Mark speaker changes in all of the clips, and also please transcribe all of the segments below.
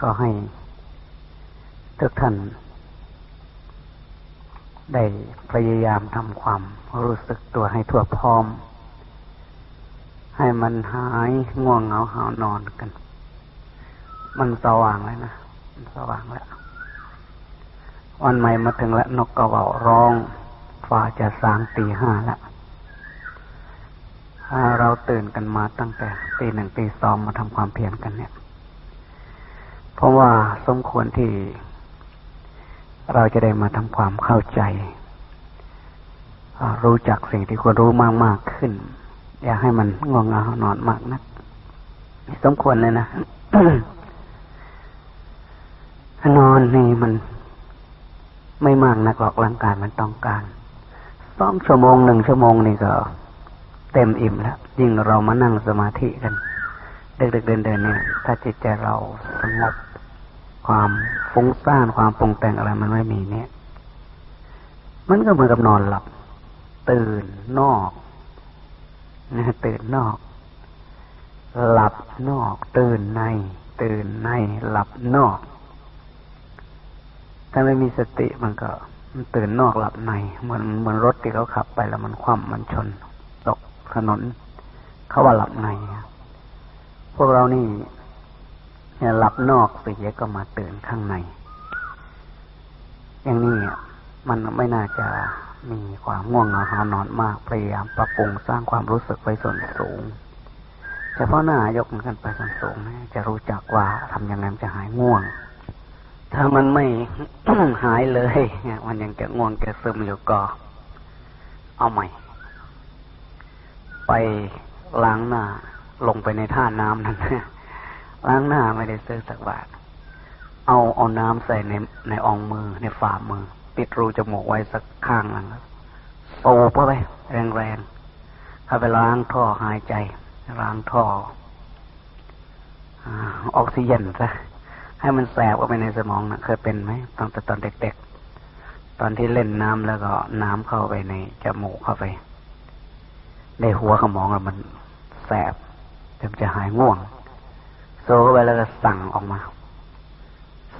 Speaker 1: ก็ให้ทุกท่านได้พยายามทำความรู้สึกตัวให้ทั่วพร้อม ให้มันหายง่วงเหงาหานอนกัน มันสว่างแล้วนะมันสว่างแล้ว วันใหม่มาถึงแล้วนกกระว่าร้อง ฟ้าจะสางตีห้าแล้ว เราตื่นกันมาตั้งแต่ตีหนึ่งตีสองมาทำความเพียรกันเนี่ย เพราะว่าสมควรที่เราจะได้มาทำความเข้าใจ รู้จักสิ่งที่ควรรู้มากมากขึ้น อย่าให้มันง่วงเหงานอนมากนะสมควรเลยนะนอนนี่มันไม่มากนักหรอกร่างกายมันต้องการสองชั่วโมงหนึ่งชั่วโมงนี่ก็ เต็มอิ่มแล้วยิ่งเรามานั่งสมาธิกันเด็กๆเดินๆเนี่ย ถ้าจิตใจเราสงบความฟุ้งซ่านความปรุงแต่งอะไรมันไม่มีเนี่ย มันก็เหมือนกับนอนหลับ ตื่นนอกนะตื่นนอก หลับนอก ตื่นใน ตื่นใน หลับนอก ถ้าไม่มีสติมันก็ มันตื่นนอกหลับในเหมือนเหมือนรถที่เขาขับไปแล้วมันคว่ำมันชน ถนนเขาว่าหลับในพวกเรานี่หลับนอกเสียก็มาตื่นข้างใน อย่างนี้มันไม่น่าจะมีความง่วงเหงาหานอนมากพยายามปรับปรุงสร้างความรู้สึกไว้ส่วนสูงเฉพาะหน้ายกมันไปส่วนสูงนะจะรู้จักว่าทำยังไงจะหายง่วง ถ้ามันไม่หายเลยมันยังจะง่วงจะซึมอยู่ก็ เอาใหม่ ไปล้างหน้าลงไปในท่าน้ำนั่นล้างหน้าไม่ได้ซื้อสักบาท เอาเอาน้ำใส่ในในอองมือในฝ่ามือ ปิดรูจมูกไว้สักข้างหนึ่งโซเข้าไปแรงๆเข้าไปล้างท่อหายใจ ล้างท่อออกซิเจนซะให้มันแสบเข้าไปในสมองนะเคยเป็นไหมตอนตอนเด็กๆ ตอนที่เล่นน้ำแล้วก็น้ำเข้าไปในจมูกเข้าไป ในหัวขมองแล้วมันแสบจะจะหายง่วง โซเข้าไปแล้วก็สั่งออกมา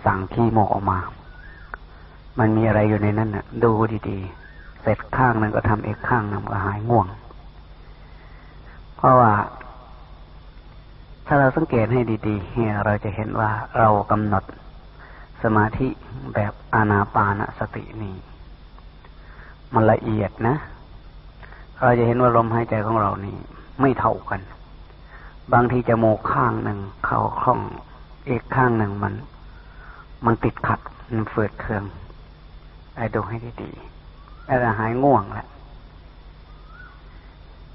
Speaker 1: สั่งขี้โมกออกมา มันมีอะไรอยู่ในนั้นน่ะ ดูดีๆ เสร็จข้างนึงก็ทำอีกข้างนึงก็หายง่วง เพราะว่า ถ้าเราสังเกตให้ดีๆเราจะเห็นว่าเรากำหนดสมาธิแบบอานาปานสตินี่มันละเอียดนะ เราจะเห็นว่าลมหายใจของเรานี่ไม่เท่ากัน บางทีจมูกข้างหนึ่งเข้าคล่องอีกข้างหนึ่งมัน มันติดขัดมันเฟืดเคืองไอ้ดูให้ดีๆแล้วหายง่วงแหละ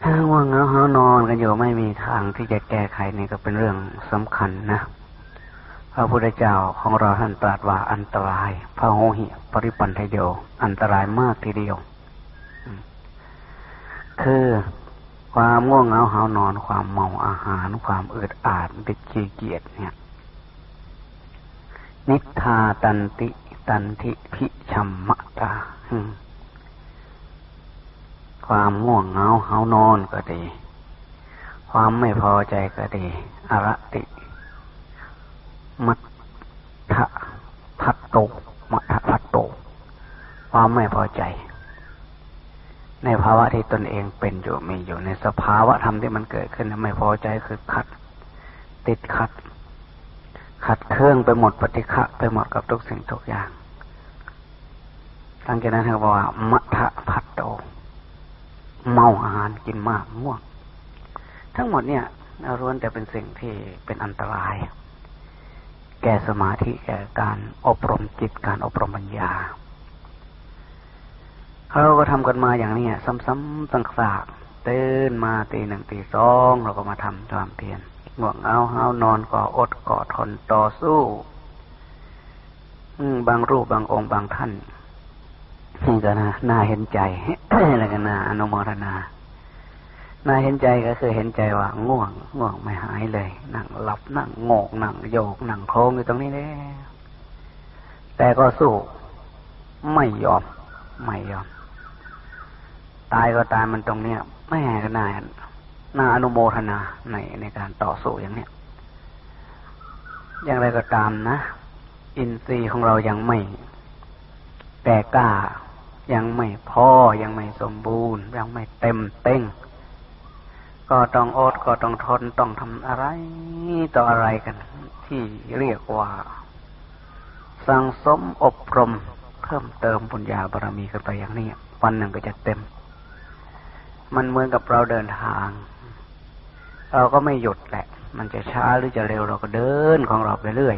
Speaker 1: ถ้าง่วงแล้วเขานอนกันอยู่ไม่มีทางที่จะแก้ไขนี่ก็เป็นเรื่องสำคัญนะพระพุทธเจ้าของเราท่านตรัสว่าอันตรายพระโหหิปริปันทโย อันตรายมากทีเดียว คือความง่วงเหงาหานอน ความเมาอาหาร ความอึดอาดติดขี้เกียจเนี่ย นิทาตันติ ตันทิพิชัมมะตาความง่วงเหงาหานอนก็ดี ความไม่พอใจก็ดีอรติ มัทธพัตโตมัทธพัตโต ความไม่พอใจ ในภาวะที่ตนเองเป็นอยู่มีอยู่ในสภาวะธรรมที่มันเกิดขึ้นไม่พอใจคือขัด ติดขัด ขัดเครื่องไปหมดปฏิฆะไปหมดกับทุกสิ่งทุกอย่างตั้งใจนั้นเขาบอกว่ามัทะพัดโต เมาอาหารกินมากง่วง ทั้งหมดเนี่ยร้วนแต่เป็นสิ่งที่เป็นอันตราย แก่สมาธิแก่การอบรมจิตการอบรมปัญญา เราก็ทำกันมาอย่างนี้ซ้ำๆตั้งสากตื่นมาตีหนึ่งตีสองเราก็มาทำความเพียรง่วงเอาเฮานอนก็อดก็ทนต่อสู้บางรูปบางองค์บางท่านนี่ก็นะน่าเห็นใจอะไรกันนาอนุโมทนาน่าเห็นใจก็คือเห็นใจว่าง่วง ง่วงไม่หายเลยนั่งหลับนั่งโงกนั่งโยกนั่งโค้งอยู่ตรงนี้เลยแต่ก็สู้ ไม่ยอม ไม่ยอม ตายก็ตายมันตรงเนี้ยไม่แห่กันนาน่าอนุโมทนาในในการต่อสู้อย่างเนี้ยอย่างไรก็ตามนะ อินทรีย์ของเรายังไม่แก่กล้ายังไม่พอยังไม่สมบูรณ์ ยังไม่เต็มเต้งก็ต้องอดก็ต้องทนต้องทำอะไรต่ออะไรกัน ที่เรียกว่า สังสมอบรม เพิ่มเติมบุญญาบารมีกันไปอย่างนี้ วันหนึ่งก็จะเต็ม มันเหมือนกับเราเดินทาง เราก็ไม่หยุดแหละ มันจะช้าหรือจะเร็วเราก็เดินของเราไปเรื่อย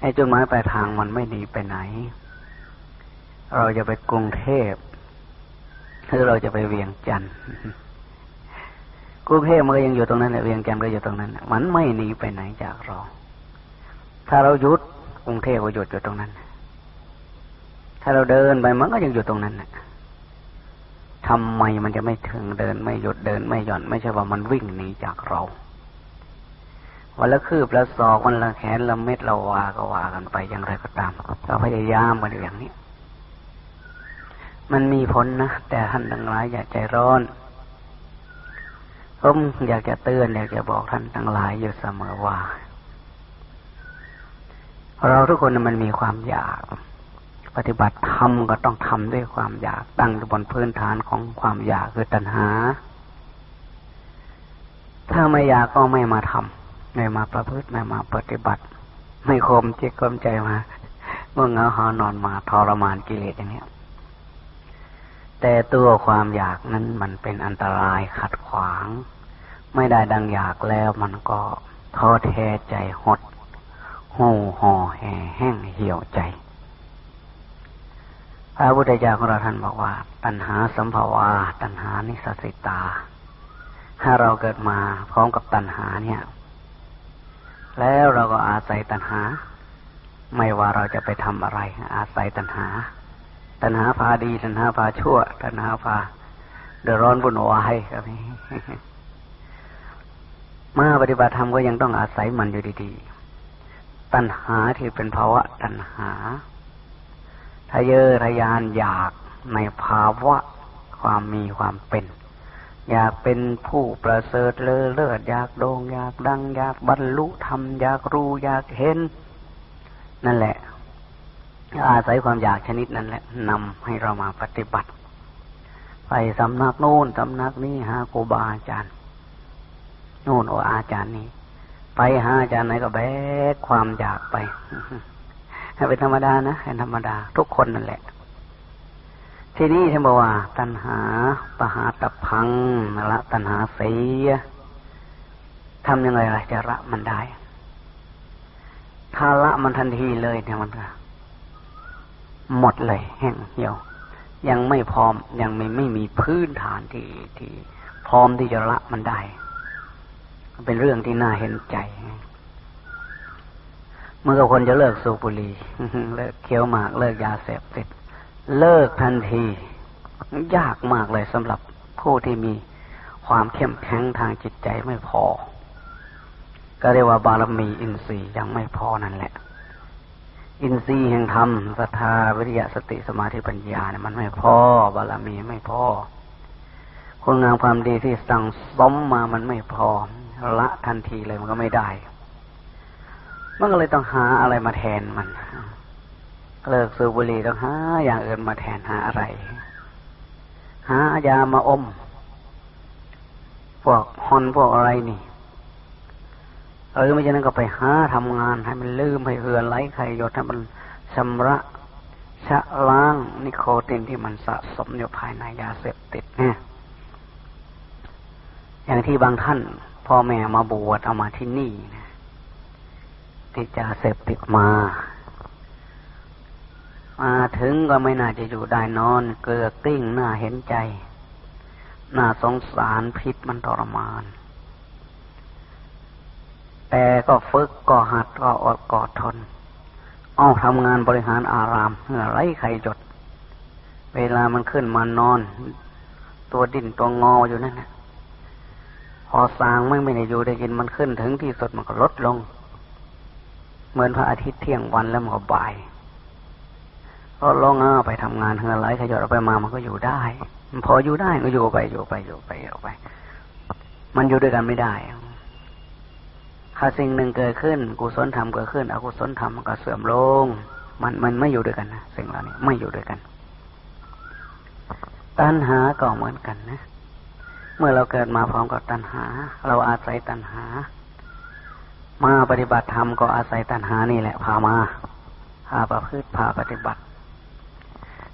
Speaker 1: ไอ้จุดหมายปลายทางมันไม่หนีไปไหน เราจะไปกรุงเทพหรือเราจะไปเวียงจันทร์กรุงเทพมันก็ยังอยู่ตรงนั้นแหละเวียงจันทร์ก็อยู่ตรงนั้นมันไม่หนีไปไหนจากเรา ถ้าเราหยุดกรุงเทพก็หยุดอยู่ตรงนั้น ถ้าเราเดินไปมันก็ยังอยู่ตรงนั้นนะ ทำไมมันจะไม่ถึงเดินไม่หยุดเดินไม่หย่อน ไม่ใช่ว่ามันวิ่งหนีจากเราวันละคืบละศอกวันละแขนละเม็ดละวาก็ว่ากันไปอย่างไรก็ตามก็พยายามกันอย่างนี้ มันมีผลนะแต่ท่านทั้งหลายอย่าใจร้อนผมอยากจะเตือนอยากจะบอกท่านทั้งหลายอยู่เสมอว่า เราทุกคนมันมีความอยาก ปฏิบัติธรรมก็ต้องทำด้วยความอยากตั้งอยู่บนพื้นฐานของความอยากคือตัณหา ถ้าไม่อยากก็ไม่มาทำไม่มาประพฤติไม่มาปฏิบัติ ไม่คมจิตคมใจมาเมื่อเงาหอนอนมาทรมานกิเลสอย่างนี้แต่ตัวความอยากนั้นมันเป็นอันตรายขัดขวาง ไม่ได้ดังอยากแล้วมันก็ท้อแท้ใจหดหูห่อแห่แห้งเหี่ยวใจ พระพุทธเจ้าของเราท่านบอกว่า ตัณหาสัมภาวา ตัณหานิสัสิตา ถ้าเราเกิดมาพร้อมกับตัณหาเนี่ย แล้วเราก็อาศัยตัณหา ไม่ว่าเราจะไปทำอะไร อาศัยตัณหา ตัณหาพาดี ตัณหาพาชั่ว ตัณหาพาเดือดร้อนบุญวายครับนี่มาปฏิบัติธรรมก็ยังต้องอาศัยมันอยู่ดีๆ ตัณหาที่เป็นภาวะตัณหา ทะเยอทะยานอยากในภาวะความมีความเป็น อยากเป็นผู้ประเสริฐเลอเลิศอยากโด่งอยากดัง อยากบรรลุธรรมอยากรู้อยากเห็น นั่นแหละ อาศัยความอยากชนิดนั้นแหละนำให้เรามาปฏิบัติ ไปสำนักโน้นสำนักนี้หาครูบาอาจารย์โน่นโออาจารย์นี้ ไปหาอาจารย์ไหนก็แบกความอยากไป เป็นธรรมดานะเป็นธรรมดา ทุกคนนั่นแหละ ทีนี้ท่านบอกว่า ตัณหาปหาตพังละตัณหาเสียทำยังไงล่ะจะละมันได้ ถ้าละมันทันทีเลยเนี่ยมันก็หมดเลย แห้งเหี่ยว ยังไม่พร้อมยังไม่ไม่มีพื้นฐานที่ที่พร้อมที่จะละมันได้เป็นเรื่องที่น่าเห็นใจ เมื่อคนจะเลิกสูบบุหรี่เลิกเคี้ยวหมากเลิกยาเสพติด เลิกทันที ยากมากเลยสำหรับผู้ที่มีความเข้มแข็งทางจิตใจไม่พอ ก็เรียกว่าบารมีอินทรีย์ยังไม่พอนั่นแหละ อินทรีย์แห่งธรรมศรัทธาวิริยะสติสมาธิปัญญาเนี่ยมันไม่พอบารมีไม่พอคุณงามความดีที่สั่งสมมามันไม่พอละทันทีเลยมันก็ไม่ได้ มันก็เลยต้องหาอะไรมาแทนมันเลิกสูบบุหรี่ต้องหาอย่างอื่นมาแทนหาอะไร หายามาอม พวกฮอนพวกอะไรนี่หรือไม่ใช่นั้นก็ไปหาทำงานให้มันลืมให้เหือนไหลไข่หยดให้มันชำระชะล้างนิโคตินที่มันสะสมอยู่ภายในยาเสพติดเนี่ยอย่างที่บางท่านพ่อแม่มาบวชเอามาที่นี่นะ ที่จะเสพติดมา มาถึงก็ไม่น่าจะอยู่ได้นอน เกลือกลิ้งน่าเห็นใจ หน่าสงสารพิษมันทรมาน แต่ก็ฝึกก็หัดก็อดกอดทน เอาทำงานบริหารอารามเมื่อไรใครจด เวลามันขึ้นมานอน ตัวดิ้นตัวงออยู่นั่นนะพอสางไม่ไม่ได้อยู่ได้กินมันขึ้นถึงที่สุดมันก็ลดลง เหมือนพระอาทิตย์เที่ยงวันแล้วมันก็บ่ายก็ล่องเอาไปทำงานเฮือไรขยอดไปมามันก็อยู่ได้พออยู่ได้ก็อยู่ไปอยู่ไปอยู่ไปอยู่ไป มันอยู่ด้วยกันไม่ได้ถ้าสิ่งหนึ่งเกิดขึ้น กุศลธรรมเกิดขึ้น อกุศลธรรมมันก็เสื่อมลง มันมันไม่อยู่ด้วยกันนะสิ่งเหล่านี้ไม่อยู่ด้วยกัน ตัณหาก็เหมือนกันนะ เมื่อเราเกิดมาพร้อมกับตัณหา เราอาศัยตัณหา มาปฏิบัติธรรมก็อาศัยตัณหานี่แหละพามาพาประพฤติพาปฏิบัติ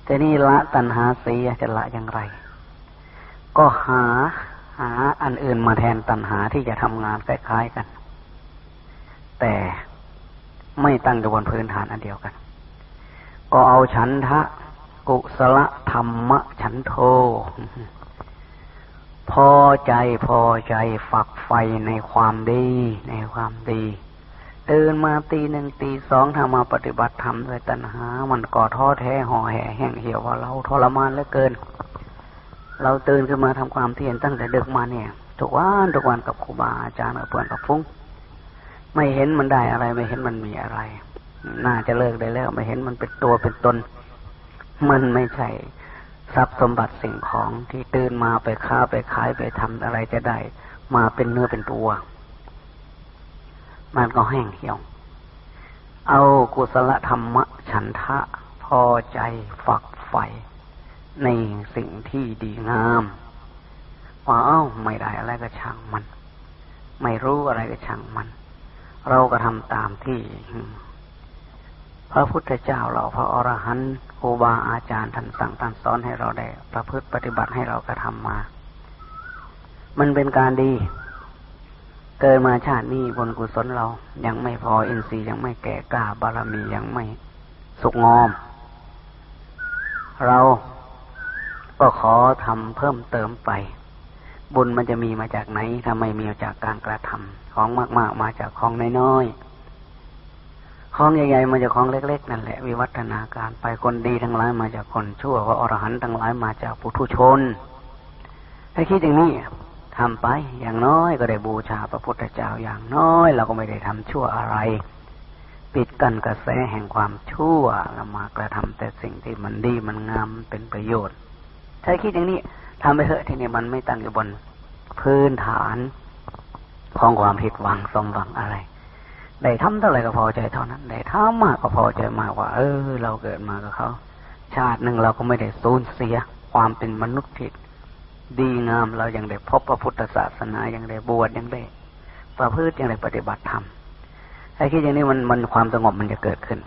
Speaker 1: แต่นี่ละตัณหาเสียจะละอย่างไร ก็หาหาอันอื่นมาแทนตัณหาที่จะทำงานคล้ายๆกัน แต่ไม่ตั้งอยู่บนพื้นฐานอันเดียวกัน ก็เอาฉันทะกุศลธรรมะฉันโท พอใจพอใจฝักไฟในความดี ในความดีตื่นมาตีหนึ่งตีสองถ้ามาปฏิบัติธรรมด้วยตัณหา มันก่อท้อแท้ห่อแห่แห้งเหี่ยวว่าเราทรมานเหลือเกิน เราตื่นขึ้นมาทำความเพียรตั้งแต่ดึกมาเนี่ยทุกวันทุกวันกับครูบาอาจารย์กับเพื่อนกับฟุ้ง ไม่เห็นมันได้อะไรไม่เห็นมันมีอะไร น่าจะเลิกได้แล้ว ไม่เห็นมันเป็นตัวเป็นตน มันไม่ใช่ ทรัพย์สมบัติสิ่งของที่ตื่นมาไปค้าไปขายไปทำอะไรจะได้ มาเป็นเนื้อเป็นตัว มันก็แห้งเหี่ยว เอากุศลธรรมะฉันทะพอใจฝักใฝ่ในสิ่งที่ดีงามว่าเอ้าไม่ได้อะไรก็ช่างมัน ไม่รู้อะไรก็ช่างมัน เราก็ทำตามที่ พระพุทธเจ้าเราพระอรหันต์ ครูบาอาจารย์ท่านสั่งท่านสอนให้เราได้ประพฤติปฏิบัติให้เรากระทำมา มันเป็นการดี เกิดมาชาตินี้บนกุศลเรายังไม่พออินทรีย์ยังไม่แก่กล้าบารมียังไม่สุกงอม เราก็ขอทำเพิ่มเติมไป บุญมันจะมีมาจากไหนถ้าไม่มีจากการกระทำของมาก ๆ มาจากของน้อยๆ ของใหญ่ๆมาจากของเล็กๆนั่นแหละวิวัฒนาการไปคนดีทั้งหลายมาจากคนชั่วพระอรหันต์ทั้งหลายมาจากปุถุชนถ้าคิดอย่างนี้ทำไปอย่างน้อยก็ได้บูชาพระพุทธเจ้าอย่างน้อย เราก็ไม่ได้ทำชั่วอะไร ปิดกั้นกระแสแห่งความชั่วเรามากระทำแต่สิ่งที่มันดีมันงามเป็นประโยชน์ ถ้าคิดอย่างนี้ทำไปเถอะที่นี่มันไม่ตั้งอยู่บนพื้นฐานของความผิดหวังสมหวังอะไร ได้ทำเท่าไหร่ก็พอใจเท่านั้นได้ทำมากก็พอใจมากว่า เออ เราเกิดมากับเขา ชาติหนึ่งเราก็ไม่ได้สูญเสีย ความเป็นมนุษย์ที่ดีงามเรายังได้พบพระพุทธศาสนายังได้บวชยังได้ ประพฤติยังได้ปฏิบัติธรรมไอ้คิดอย่างนี้มันมันความสงบมันจะเกิดขึ้น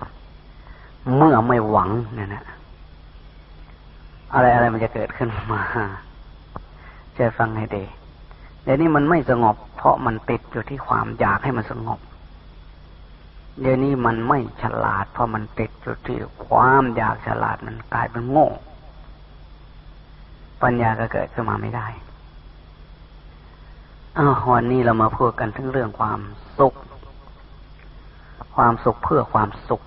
Speaker 1: เมื่อไม่หวังเนี่ยนะอะไรอะไรมันจะเกิดขึ้นมาจะฟังให้ดีเดี๋ยวนี้มันไม่สงบ เพราะมันติดอยู่ที่ความอยากให้มันสงบ เดี๋ยวนี้มันไม่ฉลาด เพราะมันติดอยู่ที่ความอยากฉลาดมันกลายเป็นโง่ ปัญญาก็เกิดขึ้นมาไม่ได้อ้าววันนี้เรามาพูดกันถึงเรื่องความสุข ความสุขเพื่อความสุข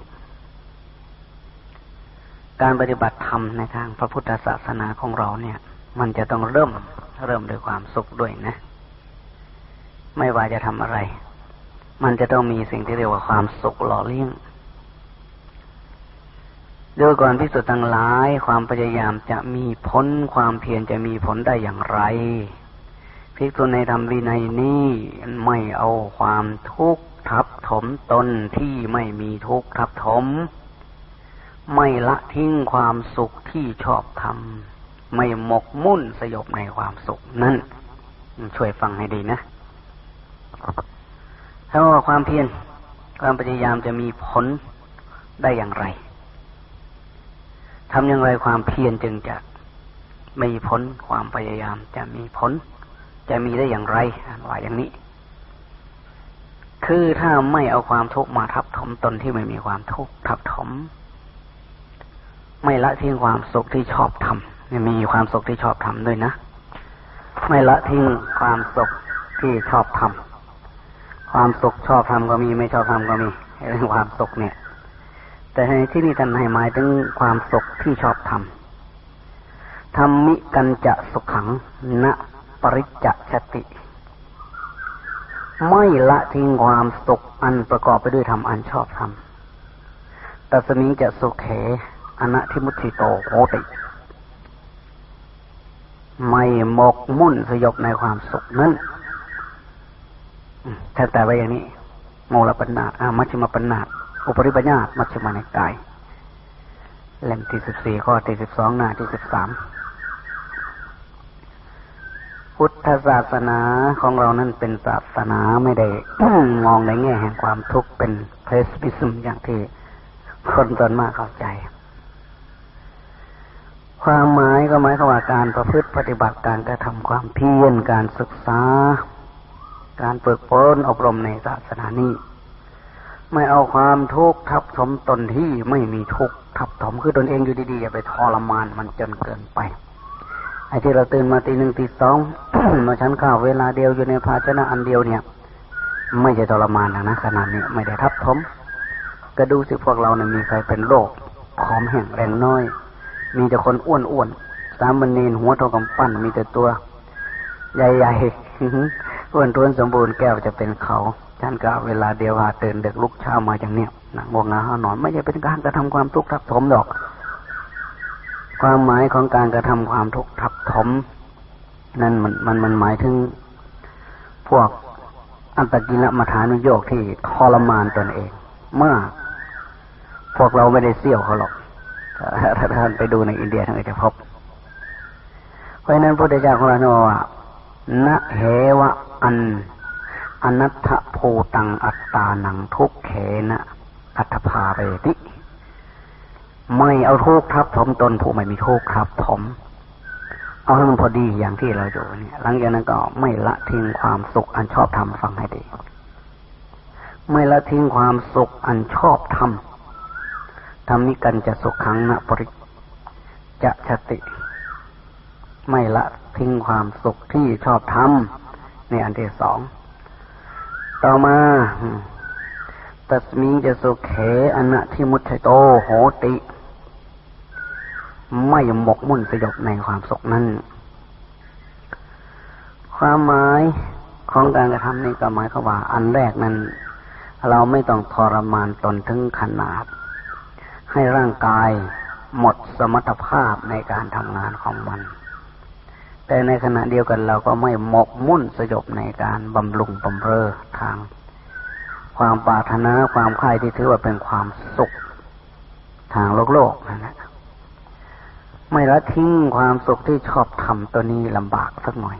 Speaker 1: การปฏิบัติธรรมในทางพระพุทธศาสนาของเราเนี่ย มันจะต้องเริ่มเริ่มด้วยความสุขด้วยนะ ไม่ว่าจะทำอะไร มันจะต้องมีสิ่งที่เรียกว่าความสุขหล่อเลี้ยงดูก่อนพิสุทธ์ทั้งหลายความพยายามจะมีผลความเพียรจะมีผลได้อย่างไรภิกษุในธรรมวินัยนี้ไม่เอาความทุกข์ทับถมตนที่ไม่มีทุกข์ทับถม ไม่ละทิ้งความสุขที่ชอบทำไม่หมกมุ่นสยบในความสุขนั้นช่วยฟังให้ดีนะ ถ้าว่าความเพียรความพยายามจะมีผลได้อย่างไรทำอย่างไรความเพียรจึงจะมีผลความพยายามจะมีผล จะมีได้อย่างไรว่าอย่างนี้ คือถ้าไม่เอาความทุกข์มาทับถมตนที่ไม่มีความทุกข์ทับถม ไม่ละทิ้งความสุขที่ชอบทำมีความสุขที่ชอบทำด้วยนะ ไม่ละทิ้งความสุขที่ชอบทำ ความสุขชอบทำก็มีไม่ชอบทำก็มีเรื่องความสุขเนี่ย แต่ในที่นี้ท่านให้หมายถึงความสุขที่ชอบทำทำมิกันจะสุขขังณปริจจชติ ไม่ละทิ้งความสุขอันประกอบไปด้วยธรรมอันชอบทำตัสมิงจะสุขเขอนะทิมุติโตโหติ ไม่หมกมุ่นสยบในความสุขนั้น ถ้าแต่ว่าอย่างนี้โมลปัญนาอามัชฌิมปัญนาอุปริปัญญาตมัชฌิมาในกาย เล่มที่สิบสี่ข้อที่สิบสองหน้าที่สิบสามพุทธศาสนาของเรานั้นเป็นศาสนาไม่ได้มองในแง่แห่งความทุกข์เป็นเพสปิซึมอย่างที่คนส่วนมากเข้าใจ ความหมายก็หมายความว่าการประพฤติปฏิบัติการกระทำความเพียรการศึกษา การฝึกฝนอบรมในศาสนานี้ ไม่เอาความทุกข์ทับถมตนที่ไม่มีทุกข์ทับถมคือตนเองอยู่ดีๆอย่าไปทรมานมันจนเกินไปไอ้ที่เราตื่นมาตีหนึ่งตีสองมาชั้นข้าวเวลาเดียวอยู่ในภาชนะอันเดียวเนี่ย ไม่ใช่ทรมานนะขนาดนี้ไม่ได้ทับถมก็ดูสิพวกเราเนี่ยมีใครเป็นโรคผอมแห้งแรงน้อย มีแต่คนอ้วนอ้วนสามมันเนนหัวทองกำปั้นมีแต่ตัว ใหญ่ๆ อ้วนท้วนสมบูรณ์แก้วจะเป็นเขาท่านก็เวลาเดียวหาตื่นเด็กลุกเช้ามาอย่างเนี้ยนั่งงงงาหานอน ไม่ใช่เป็นการกระทำความทุกข์ทับถมดอก ความหมายของการกระทำความทุกข์ทับถม นั่นมันมันมันหมายถึง พวกอันตกิลมัฐานุโยกที่ทรมานตนเองมากพวกเราไม่ได้เสี่ยวเขาหรอกถ้าท่านไปดูในอินเดียท่านจะพบ เพราะนั้นพระพุทธเจ้าของเราว่า นะเหวะอัน อนัตถภูตังอัตตาหนังทุกเขนะอัตภาเรติไม่เอาทุกทับถมตนผู้ไม่มีทุกทับถมเอาให้มันพอดีอย่างที่เราอยู่เนี่ย หลังจากนั้นก็ไม่ละทิ้งความสุขอันชอบทำฟังให้ดี ไม่ละทิ้งความสุขอันชอบทำทำนิกันจะสุขขังนะปริจะชติ ไม่ละทิ้งความสุขที่ชอบทำในอันที่สอง ต่อมาตัสมิงจะสุเขอนะที่มุตโตโหติ ไม่หมกมุ่นสยบในความสุขนั้น ความหมายของการกระทำนี้ก็หมายความว่า อันแรกนั้น เราไม่ต้องทรมานตนถึงขนาด ให้ร่างกายหมดสมรรถภาพในการทำงานของมัน แต่ในขณะเดียวกันเราก็ไม่หมกมุ่นสยบในการบำรุงบำเรอทาง ความปรารถนาความใคร่ที่ถือว่าเป็นความสุขทางโลกโลกนั่นะไม่ละทิ้งความสุขที่ชอบทำตัวนี้ลำบากสักหน่อย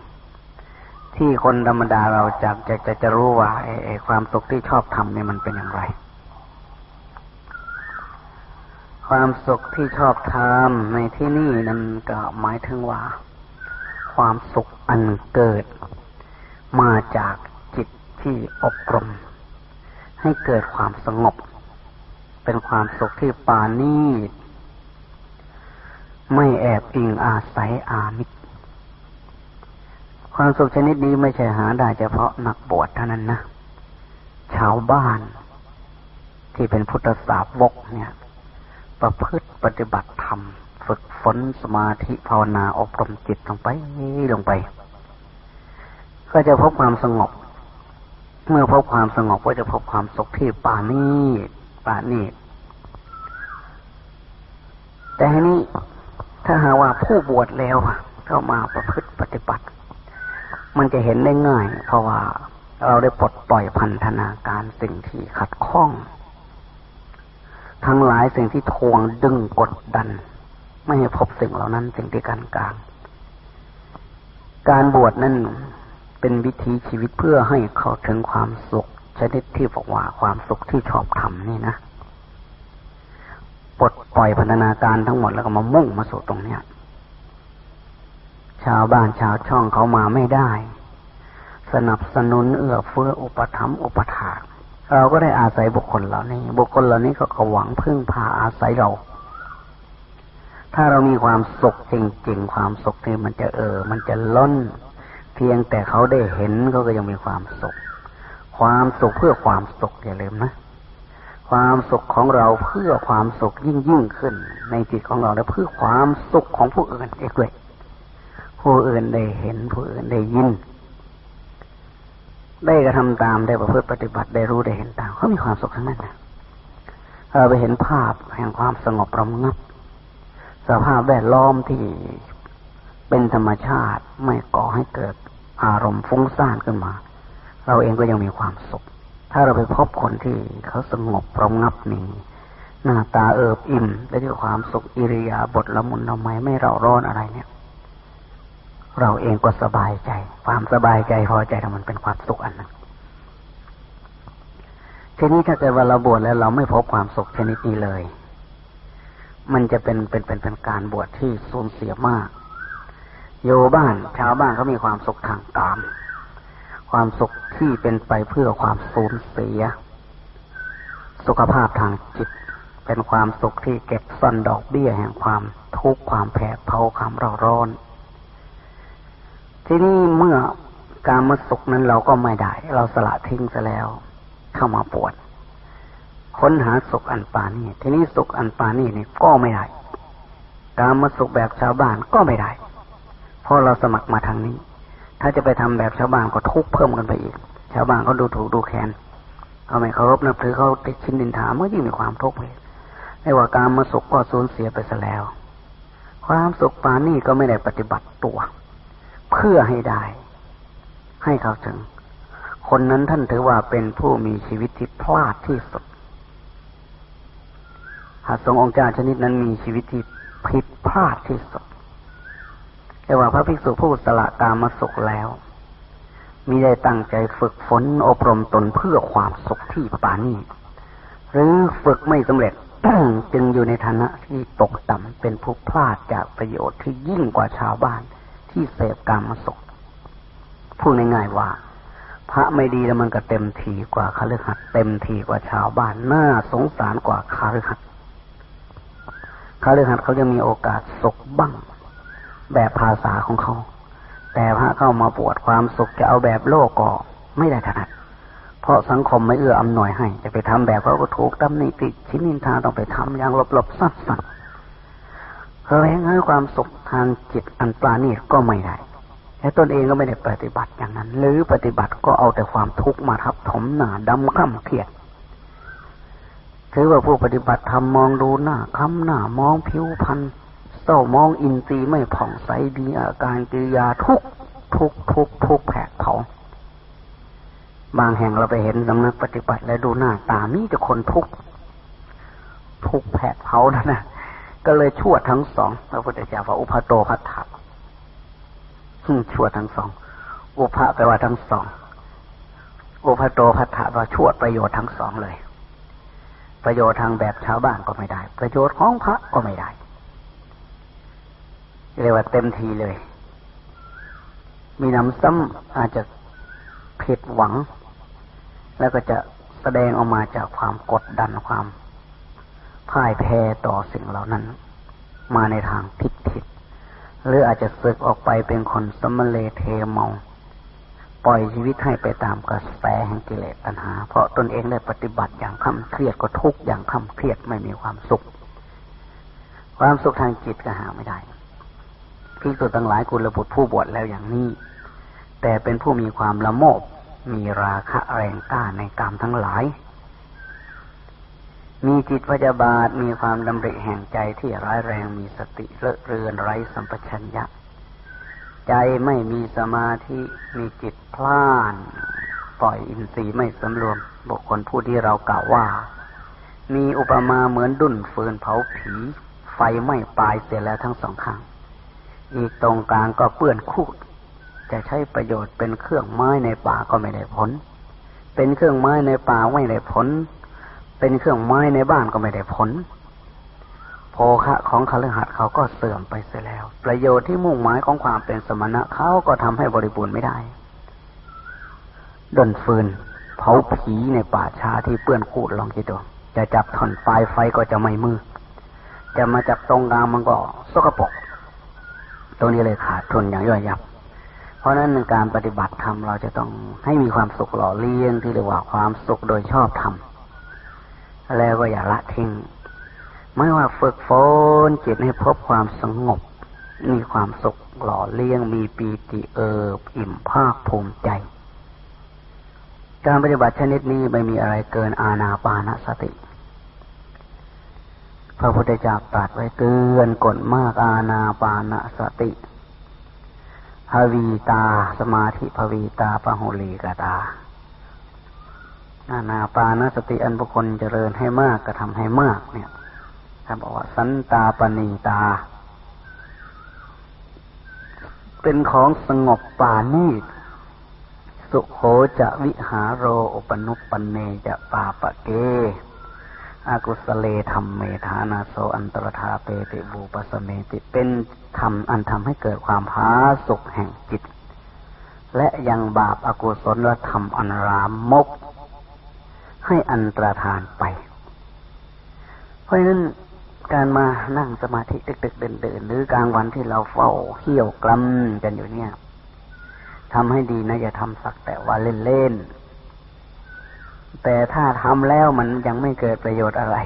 Speaker 1: ที่คนธรรมดาเราจะจะจะจะรู้ว่าไอ้ความสุขที่ชอบทำเนี่ยมันเป็นอย่างไร ความสุขที่ชอบทำในที่นี่นั้นก็หมายถึงว่า ความสุขอันเกิด มาจากจิตที่อบรม ให้เกิดความสงบ เป็นความสุขที่ปานีตไม่แอบอิงอาศัยอามิตร ความสุขชนิดนี้ไม่ใช่หาได้เฉพาะนักบวชเท่านั้นนะ ชาวบ้านที่เป็นพุทธศาสกเนี่ย ประพฤติปฏิบัติธรรม ฝึกฝนสมาธิภาวนาอบรมจิตลงไปลงไป ก็จะพบความสงบ เมื่อพบความสงบก็จะพบความสุขที่ป่านี้ป่านี้แต่ทีนี้ถ้าหาว่าผู้บวชแล้วเข้ามาประพฤติปฏิบัติ มันจะเห็นได้ง่าย เพราะว่าเราได้ปลดปล่อยพันธนาการสิ่งที่ขัดข้อง ทั้งหลายสิ่งที่ทวงดึงกดดัน ไม่ให้พบสิ่งเหล่านั้น สิ่งที่การกลาง การบวชนั้นเป็นวิธีชีวิตเพื่อให้เขาถึงความสุขชนิดที่บอกว่าความสุขที่ชอบทำนี่นะปลดปล่อยพันธนาการทั้งหมดแล้วก็มามุ่งมาสู่ตรงเนี้ย ชาวบ้านชาวช่องเขามาไม่ได้ สนับสนุนเอื้อเฟื้ออุปถัมภ์อุปถากเราก็ได้อาศัยบุคคลเหล่านี้ บุคคลเหล่านี้ก็หวังพึ่งพาอาศัยเรา ถ้าเรามีความสุขจริงๆ ความสุขที่มันจะเออ มันจะล้น เพียงแต่เขาได้เห็นเขาก็ยังมีความสุข ความสุขเพื่อความสุขอย่าลืมนะ ความสุขของเราเพื่อความสุขยิ่งยิ่งขึ้น ในจิตของเราและเพื่อความสุขของผู้อื่นเอกด้วยผู้อื่นได้เห็นผู้อื่นได้ยิน ได้กระทำตามได้ประพฤติปฏิบัติได้รู้ได้เห็นตามเขามีความสุขทั้งนั้นนะเราไปเห็นภาพแห่งความสงบรมงับ สภาพแวดล้อมที่เป็นธรรมชาติไม่ก่อให้เกิดอารมณ์ฟุ้งซ่านขึ้นมา เราเองก็ยังมีความสุข ถ้าเราไปพบคนที่เขาสงบประงับนิ่หน้าตาเอิบอิ่มและด้วยความสุขอิริยาบถละมุนละไมไม่เราร้อนอะไรเนี่ย เราเองก็สบายใจ ความสบายใจพอใจมันเป็นความสุขอันหนึ่งทีนี้ถ้าเกิดว่าเราบวชแล้วเราไม่พบความสุขชนิดนี้เลย มันจะเป็นเป็นเป็นเป็นการบวชที่สูญเสียมากโยบ้านชาวบ้านเขามีความสุขทางกาม ความสุขที่เป็นไปเพื่อความสูญเสีย สุขภาพทางจิต เป็นความสุขที่เก็บซ่อนดอกเบี้ยแห่งความทุกข์ความแผดเผาความร้อนร้อน ที่นี่เมื่อการมาสุขนั้นเราก็ไม่ได้ เราสละทิ้งซะแล้ว เข้ามาปวด ค้นหาสุขอันปานี่ทีนี้สุขอันปานี่นี่ก็ไม่ได้การมาสุขแบบชาวบ้านก็ไม่ได้ เพราะเราสมัครมาทางนี้ ถ้าจะไปทำแบบชาวบ้านก็ทุกเพิ่มกันไปอีก ชาวบ้านเขาดูถูกดูแคลนเขาไม่เคารพนับถือเขาติดชินดินถามื่อยิ่งมีความทุกข์เลยไม่ว่าการมาสุขก็สูญเสียไปซะแล้ว ความสุขปานี่ก็ไม่ได้ปฏิบัติตัว เพื่อให้ได้ ให้เขาถึง คนนั้นท่านถือว่าเป็นผู้มีชีวิตที่พลาดที่สุด หากทรงองค์เจ้าชนิดนั้นมีชีวิตที่ผิดพลาดที่สุดแต่ว่าพระภิกษุผู้สละกามสุขแล้วมิได้ตั้งใจฝึกฝนอบรมตนเพื่อความสุขที่ปานี้ หรือฝึกไม่สำเร็จจึงอยู่ในฐานะที่ตกต่ำเป็นผู้พลาดจากประโยชน์ที่ยิ่งกว่าชาวบ้านที่เสพกามสุขพูดง่ายๆว่า พระไม่ดีแล้วมันก็เต็มทีกว่าคาฤหัสเต็มทีกว่าชาวบ้านน่าสงสารกว่าคาฤหัส คาฤหัสเขาจะมีโอกาสสุขบ้าง แบบภาษาของเขา แต่พระเข้ามาปวดความสุขจะเอาแบบโลกก็ไม่ได้ถนัด เพราะสังคมไม่เอื้ออำนวยให้ จะไปทำแบบเขาก็ถูกตำหนิติชินินทาต้องไปทำอย่างหลบๆสัดๆแสวงหาความสุขทางจิตอันปราณีตก็ไม่ได้และตนเองก็ไม่ได้ปฏิบัติอย่างนั้น หรือปฏิบัติก็เอาแต่ความทุกข์มาทับถมหนาดำข้ามเครียด ถือว่าผู้ปฏิบัติทำมองดูหน้าคำหน้ามองผิวพรรณเศร้ามองอินทรีย์ไม่ผ่องใสดีอาการกิริยาทุกทุกทุกทุกแผกเผาบางแห่งเราไปเห็นสำนักปฏิบัติแล้วดูหน้าตามีแต่คนทุกทุกแผกเผานะนะก็เลยชั่วทั้งสองพระพุทธเจ้าว่าอุปโตพัทธะชั่วทั้งสอง อุปะแปลว่าทั้งสอง อุปโตพัทธะว่าชั่วประโยชน์ทั้งสองเลย ประโยชน์ทางแบบชาวบ้านก็ไม่ได้ ประโยชน์ของพระก็ไม่ได้เรียกว่าเต็มทีเลย มีน้ำซ้ำอาจจะผิดหวัง แล้วก็จะแสดงออกมาจากความกดดันความพ่ายแพ้ต่อสิ่งเหล่านั้น มาในทางทิฏฐิหรืออาจจะสึกออกไปเป็นคนสมเลเทเมา ปล่อยชีวิตให้ไปตามกระแสแห่งกิเลสตัณหา เพราะตนเองได้ปฏิบัติอย่างข่ำเครียดก็ทุกอย่างข่ำเครียดไม่มีความสุข ความสุขทางจิตก็หาไม่ได้ภิกษุทั้งหลายกุลบุตรผู้บวชแล้วอย่างนี้ แต่เป็นผู้มีความละโมบมีราคะแรงกล้าในกรรมทั้งหลาย มีจิตพยาบาทมีความดำริแห่งใจที่ร้ายแรงมีสติเลอะเรือนไร้สัมปชัญญะ ใจไม่มีสมาธิมีจิตพล่าน ปล่อยอินทรีย์ไม่สำรวม บุคคลผู้ที่เรากล่าวว่า มีอุปมาเหมือนดุนฟืนเผาผี ไฟไม่ปลายเสียแล้วทั้งสองข้าง อีกตรงกลางก็เปื้อนคูด จะใช้ประโยชน์เป็นเครื่องไม้ในป่าก็ไม่ได้ผล เป็นเครื่องไม้ในป่าไม่ได้ผล เป็นเครื่องไม้ในบ้านก็ไม่ได้ผล โภคะของคฤหัสถ์เขาก็เสื่อมไปเสียแล้ว ประโยชน์ที่มุ่งหมายของความเป็นสมณะเขาก็ทำให้บริบูรณ์ไม่ได้ดนฟืน เผาผีในป่าช้าที่เปื้อนคูดลองคิดดูจะจับถ่อนปลายไฟก็จะไม่มือจะมาจับตรงกลางมันก็สกปรกตรงนี้เลยขาดทุนอย่างย่อยยับ เพราะนั้นในการปฏิบัติธรรมเราจะต้องให้มีความสุขหล่อเลี้ยงที่เรียกว่าความสุขโดยชอบธรรมแล้วก็อย่าละทิ้ง ไม่ว่าฝึกฝนจิตให้พบความสงบ มีความสุขหล่อเลี้ยงมีปีติเอิบอิ่มภาคภูมิใจ การปฏิบัติชนิดนี้ไม่มีอะไรเกินอาณาปานสติ พระพุทธเจ้าตรัสไว้เตือนกฎมากอาณาปานสติภวีตาสมาธิภวีตาปะโหลีกตาอานาปานสติอันบุคคลเจริญให้มากก็ทำให้มากเนี่ย ท่านบอกว่า สันตาปณีตา เป็นของสงบป่านีตสุโขจะวิหารโรอปนุปนเนจะปาปะเก อากุสเลธรรมเมธานาโสอันตรธาเปติบูปสเมติ เป็นธรรมอันทำให้เกิดความพาสุขแห่งจิต และยังบาปอากุศลธรรมอันรามมก ให้อันตรธานไป เพราะฉะนั้น การมานั่งสมาธิดึกๆเดินๆหรือกลางวันที่เราเฝ้าเขี่ยวกล้ำกันอยู่เนี่ยทำให้ดีนะอย่าทำสักแต่ว่าเล่นๆแต่ถ้าทำแล้วมันยังไม่เกิดประโยชน์อะไร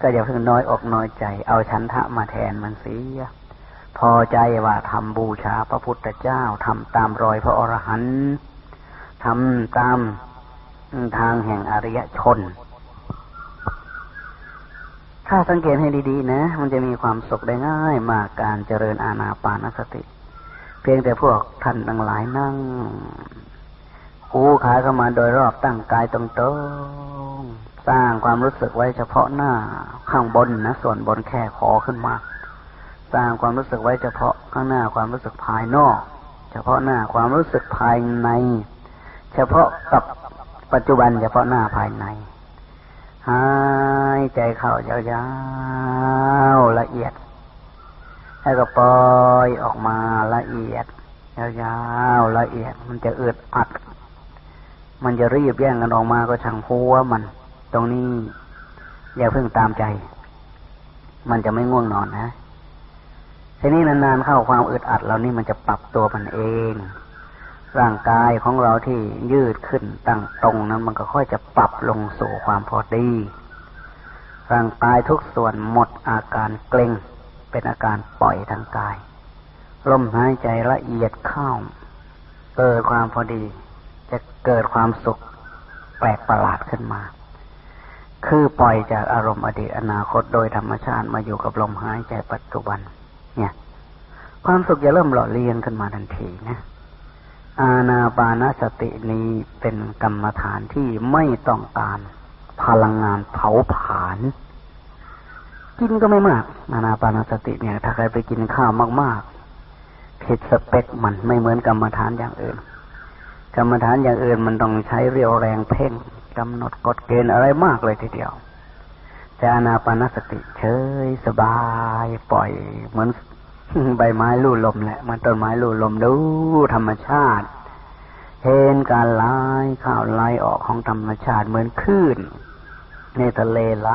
Speaker 1: ก็อย่าเพิ่งน้อยอกน้อยใจ เอาชันทะมาแทนมันสิพอใจว่าทำบูชาพระพุทธเจ้าทำตามรอยพระอรหันต์ทำตามทางแห่งอริยชน ถ้าสังเกตให้ดีๆนะ มันจะมีความสุขได้ง่ายมากการเจริญอาณาปานสติ เพียงแต่พวกท่านทั้งหลายนั่งหูขาเข้ามาโดยรอบตั้งกายตรงๆสร้างความรู้สึกไว้เฉพาะหน้าข้างบนนะส่วนบนแค่ขอขึ้นมาสร้างความรู้สึกไว้เฉพาะข้างหน้าความรู้สึกภายนอก เฉพาะหน้าความรู้สึกภายใน เฉพาะกับปัจจุบันเฉพาะหน้าภายใน หายใจเข้ายาวๆละเอียด แล้วก็ปล่อยออกมาละเอียดยาวๆละเอียด มันจะอึดอัด มันจะรีบแย่งกันออกมาก็ช่างหัวมัน ตรงนี้อย่าเพิ่งตามใจ มันจะไม่ง่วงนอนนะทีนี้นานๆเข้าความอึดอัดเรานี่มันจะปรับตัวมันเอง ร่างกายของเราที่ยืดขึ้นตั้งตรงนั้นมันก็ค่อยจะปรับลงสู่ความพอดี ร่างกายทุกส่วนหมดอาการเกร็งเป็นอาการปล่อยทางกาย ลมหายใจละเอียดเข้า เกิดความพอดี จะเกิดความสุขแปลกประหลาดขึ้นมา คือปล่อยจากอารมณ์อดีตอนาคตโดยธรรมชาติมาอยู่กับลมหายใจปัจจุบัน เนี่ย ความสุขจะเริ่มหล่อเลี้ยงขึ้นมาทันทีนะ อาณาปานสตินี้เป็นกรรมฐานที่ไม่ต้องการพลังงานเผาผลาญกินก็ไม่มากนานาปานสติเนี่ย ถ้าใครไปกินข้าวมากๆผิดสเปคมันไม่เหมือนกรรมฐานอย่างอื่น กรรมฐานอย่างอื่นมันต้องใช้เรียวแรงเพ่งกำหนดกฎเกณฑ์อะไรมากเลยทีเดียว แต่อานาปานสติเฉยสบายปล่อยเหมือน ใบไม้ลู่ลมแหละมันต้นไม้ลู่ลมดูธรรมชาติ เห็นการไหลข้าวไหลออกของธรรมชาติเหมือนคลื่นในทะเลไหล